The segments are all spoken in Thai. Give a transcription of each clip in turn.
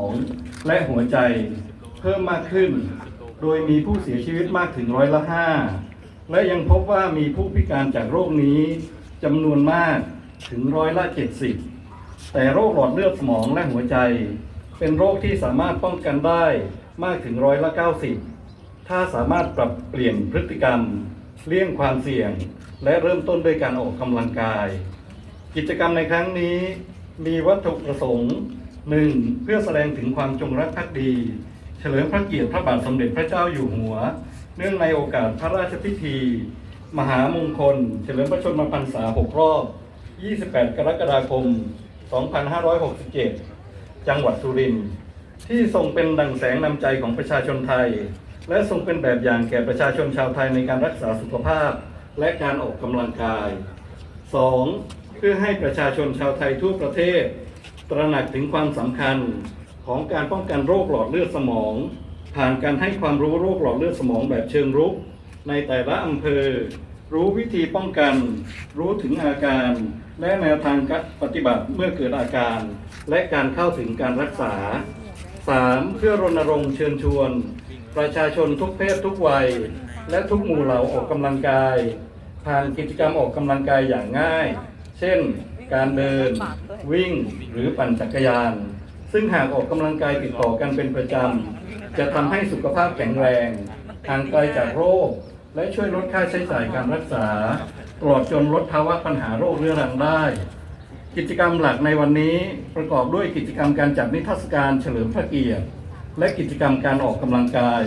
องและหัวใจเพิ่มมากขึ้น โดยมีผู้เสียชีวิตมากถึงร้อยละห้าและยังพบว่ามีผู้พิการจากโรคนี้จำนวนมากถึงร้อยละเจ็ดสิบแต่โรคหลอดเลือดสมองและหัวใจ เป็นโรคที่สามารถป้องกันได้มากถึงร้อยละเก้าสิบถ้าสามารถปรับเปลี่ยนพฤติกรรม เลี่ยงความเสี่ยง และเริ่มต้นด้วยการออกกำลังกาย กิจกรรมในครั้งนี้มีวัตถุประสงค์ หนึ่งเพื่อแสดงถึงความจงรักภักดี เฉลิมพระเกียรติพระบาทสมเด็จพระเจ้าอยู่หัว เนื่องในโอกาสพระราชพิธี มหามงคล เฉลิมพระชนมพรรษา6รอบ 28 กรกฎาคม 2567 จังหวัดสุรินทร์ที่ทรงเป็นดังแสงนำใจของประชาชนไทย และทรงเป็นแบบอย่างแก่ประชาชนชาวไทยในการรักษาสุขภาพ และการออกกำลังกาย 2. เพื่อให้ประชาชนชาวไทยทั่วประเทศ ตระหนักถึงความสำคัญของการป้องกันโรคหลอดเลือดสมอง ผ่านการให้ความรู้โรคหลอดเลือดสมองแบบเชิงรุก ในแต่ละอำเภอ รู้วิธีป้องกัน รู้ถึงอาการ และแนวทางการปฏิบัติเมื่อเกิดอาการ และการเข้าถึงการรักษา 3. เพื่อรณรงค์เชิญชวน ประชาชนทุกเพศทุกวัย และทุกหมู่เหล่าออกกำลังกาย ผ่านกิจกรรมออกกำลังกายอย่างง่าย เช่น การเดิน วิ่งหรือปั่นจักรยาน ซึ่งหากออกกำลังกายติดต่อกันเป็นประจำ จะทำให้สุขภาพแข็งแรงห่างไกลจากโรค และช่วยลดค่าใช้จ่ายการรักษาตลอดจนลดภาวะปัญหาโรคเรื้อรังได้ กิจกรรมหลักในวันนี้ประกอบด้วยกิจกรรมการจัดนิทรรศการเฉลิมพระเกียรติ และกิจกรรมการออกกำลังกาย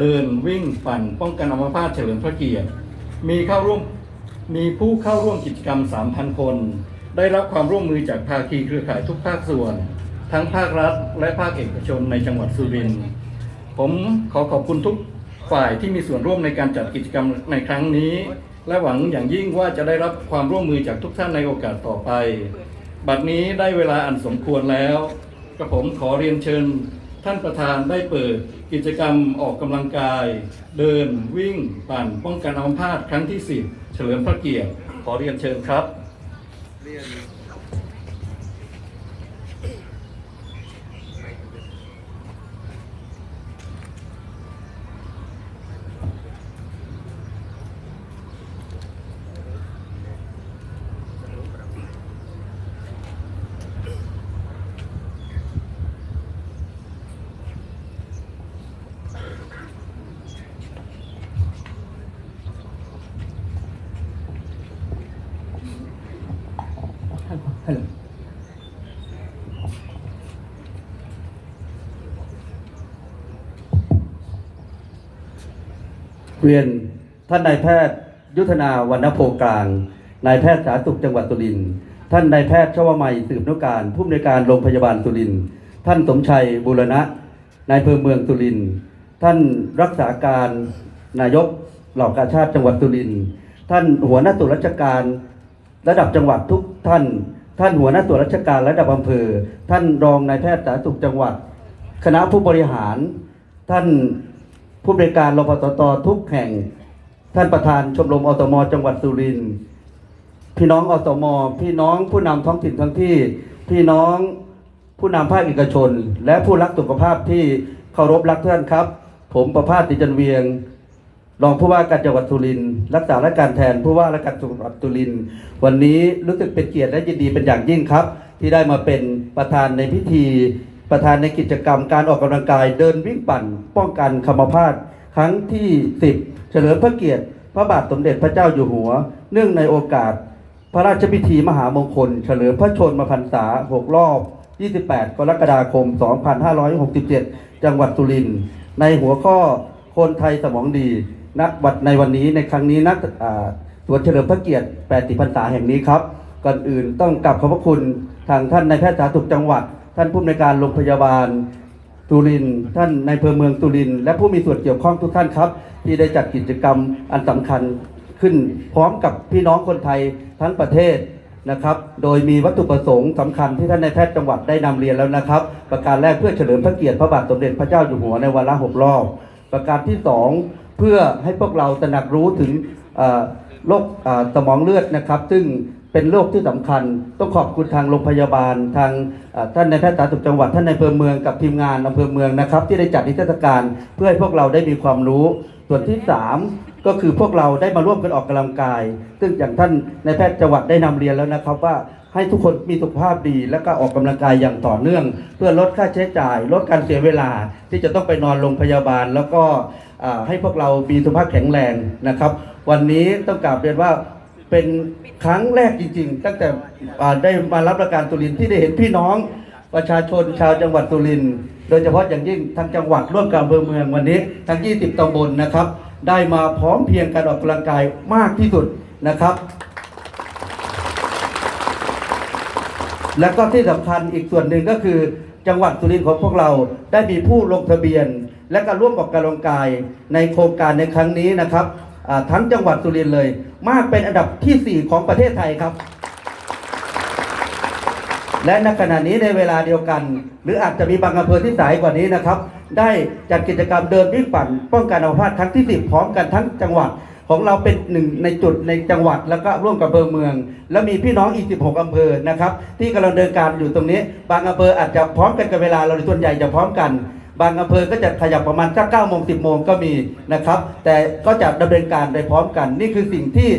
เดินวิ่งปั่นป้องกันอัมพาตเฉลิมพระเกียรติ มีเข้าร่วมมีผู้เข้าร่วมกิจกรรม 3,000 คน ได้รับความร่วมมือจากภาคีเครือข่ายทุกภาคส่วน ทั้งภาครัฐ และภาคเอกชนในจังหวัดสุรินทร์ผมขอขอบคุณทุกฝ่ายที่มีส่วนร่วมในการจัดกิจกรรมในครั้งนี้ และหวังอย่างยิ่งว่าจะได้รับความร่วมมือจากทุกท่านในโอกาสต่อไป บัดนี้ได้เวลาอันสมควรแล้วกระผมขอเรียนเชิญ ท่านประธานได้เปิดกิจกรรมออกกำลังกาย เดินวิ่ง ปั่น ป้องกันอัมพาตครั้งที่ 10 เฉลิมพระเกียรติขอเรียนเชิญครับ เรียนท่านนายแพทย์ยุทธนาวรรณโพกลาง นายแพทย์สาธารณสุขจังหวัดสุรินทร์ ท่านนายแพทย์ชวมัยสืบนุการ ผู้อำนวยการโรงพยาบาลสุรินทร์ ท่านสมชัยบุรณะ นายอำเภอเมืองสุรินทร์ ท่านรักษาการนายกเหล่ากาชาติจังหวัดสุรินทร์ ท่านหัวหน้าตุวราชการระดับจังหวัดทุกท่าน ท่านหัวหน้าตุวราชการระดับอำเภอ ท่านรองนายแพทย์สาธารณสุขจังหวัด คณะผู้บริหาร ท่าน ผู้บริการรพสตทุกแห่ง ท่านประธานชมรมอตมจังหวัดสุรินทร์พี่น้องอตมพี่น้องผู้นำท้องถิ่นทั้งที่ พี่น้องผู้นำภาคเอกชน และผู้รักสุขภาพที่เคารพรักท่านครับ ผมประภาสติจันเวียงรองผู้ว่าการจังหวัดสุรินทร์รักษาราชการแทนผู้ว่าราชการจังหวัดสุรินทร์วันนี้รู้สึกเป็นเกียรติและยินดีเป็นอย่างยิ่งครับ ที่ได้มาเป็นประธานในพิธี ประธานในกิจกรรมการออกกำลังกายเดินวิ่งปั่น ป้องกันคมพาตครั้งที่ 10 เฉลิมพระเกียรติ พระบาทสมเด็จพระเจ้าอยู่หัว เนื่องในโอกาส พระราชพิธีมหามงคล เฉลิมพระชนมพรรษา 6 รอบ 28 กรกฎาคม 2567 จังหวัดสุรินทร์ในหัวข้อคนไทยสมองดีณวัดในวันนี้ในครั้งนี้นักสวนเฉลิมพระเกียรติ 80 พรรษาแห่งนี้ครับ ก่อนอื่นต้องกลับขอบพระคุณทางท่านนายแพทย์สาธารณสุขจังหวัด ท่านผู้อำนวยการโรงพยาบาลสุริน ท่านในายอำเภอเมืองสุริน และผู้มีส่วนเกี่ยวข้องทุกท่านครับ ที่ได้จัดกิจกรรมอันสำคัญขึ้นพร้อมกับพี่น้องคนไทยทั้งประเทศนะครับ โดยมีวัตถุประสงค์สำคัญที่ท่านนายแพทย์จังหวัดได้นำเรียนแล้วนะครับ ประการแรกเพื่อเฉลิมพระเกียรติพระบาทสมเด็จพระเจ้าอยู่หัวในวันละหกรอบ ประการที่สองเพื่อให้พวกเราตระหนักรู้ถึงโรคสมองเลือดนะครับ ซึ่ง เป็นโรคที่สำคัญ ต้องขอบคุณทางโรงพยาบาล ทางท่านในแพทย์สาธารณสุขจังหวัดท่านในอำเภอเมืองกับทีมงานอำเภอเมืองนะครับ ที่ได้จัดนิทรรศการเพื่อให้พวกเราได้มีความรู้ ส่วนที่สามก็คือพวกเราได้มาร่วมกันออกกำลังกาย ซึ่งอย่างท่านในแพทย์จังหวัดได้นำเรียนแล้วนะครับว่าให้ทุกคนมีสุขภาพดี และก็ออกกำลังกายอย่างต่อเนื่อง เพื่อลดค่าใช้จ่าย ลดการเสียเวลาที่จะต้องไปนอนโรงพยาบาล แล้วก็ให้พวกเรามีสุขภาพแข็งแรงนะครับ วันนี้ต้องกราบเรียนว่า เป็นครั้งแรกจริง ๆ ตั้งแต่ได้มารับราชการตุลินที่ได้เห็นพี่น้องประชาชนชาวจังหวัดตุลิน โดยเฉพาะอย่างยิ่งทางจังหวัดร่วมกับอำเภอเมืองวันนี้ ทั้ง 20ตำบลนะครับ ได้มาพร้อมเพียงการออกกำลังกายมากที่สุดนะครับ แล้วก็ที่สำคัญอีกส่วนหนึ่งก็คือ จังหวัดสุรินทร์ของพวกเราได้มีผู้ลงทะเบียน และก็ร่วมออกกำลังกายในโครงการในครั้งนี้นะครับ ทั้งจังหวัดสุรินทร์เลย มากเป็นอันดับทีสี่ 4 ของประเทศไทยครับ และในขณะนี้ในเวลาเดียวกัน หรืออาจจะมีบางอำเภอที่สายกว่านี้นะครับ ได้จัดกิจกรรมเดินวิ่งปั่น ป้องกันอัมพาตครั้งที่ 10 พร้อมกันทั้งจังหวัดของเราเป็นหนึ่งในจุดในจังหวัดแล้วก็ร่วมกับอำเภอเมือง แล้วมีพี่น้องอีก 16 อำเภอนะครับ ที่กำลังเดินการอยู่ตรงนี้ บางอำเภออาจจะพร้อมกันกับเวลาเราส่วนใหญ่จะพร้อมกัน บางอำเภอก็จะขยับประมาณสักเก้าโมงสิบโมงก็มีนะครับ แต่ก็จะดำเนินการไปพร้อมกัน นี่คือสิ่งที่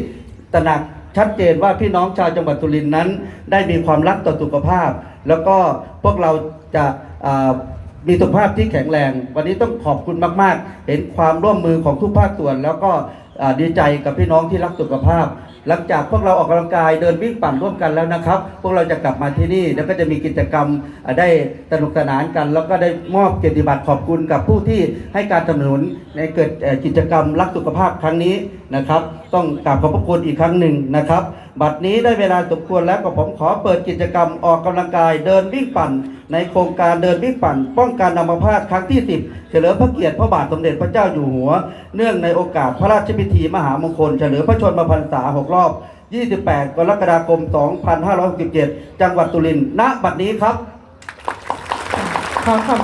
ตระหนักชัดเจนว่าพี่น้องชาวจังหวัดสุรินทร์นั้น ได้มีความรักต่อสุขภาพ แล้วก็พวกเราจะมีสุขภาพที่แข็งแรง วันนี้ต้องขอบคุณมาก ๆ เห็นความร่วมมือของทุกภาคส่วน แล้วก็ดีใจกับพี่น้องที่รักสุขภาพ หลังจากพวกเราออกกำลังกายเดินวิ่งปั่นร่วมกันแล้วนะครับ พวกเราจะกลับมาที่นี่แล้วก็จะมีกิจกรรมได้สนุกสนานกัน แล้วก็ได้มอบเกียรติบัตรขอบคุณกับผู้ที่ให้การสนับสนุนในเกิดกิจกรรมรักสุขภาพครั้งนี้ นะครับ ต้องกราบขอบพระคุณอีกครั้งหนึ่งนะครับ บัดนี้ได้เวลาสมควรแล้วก็ผมขอเปิดกิจกรรมออกกำลังกายเดินวิ่งปั่น ในโครงการเดินวิ่งปั่น ป้องกันอัมพาตครั้งที่ 10 เฉลิมพระเกียรติพระบาทสมเด็จพระเจ้าอยู่หัว เนื่องในโอกาสพระราชพิธีมหามงคล เฉลิมพระชนมพรรษา6รอบ 28 กรกฎาคม 2567 จังหวัดตุรินทร์ณบัดนี้ครับขอขอบ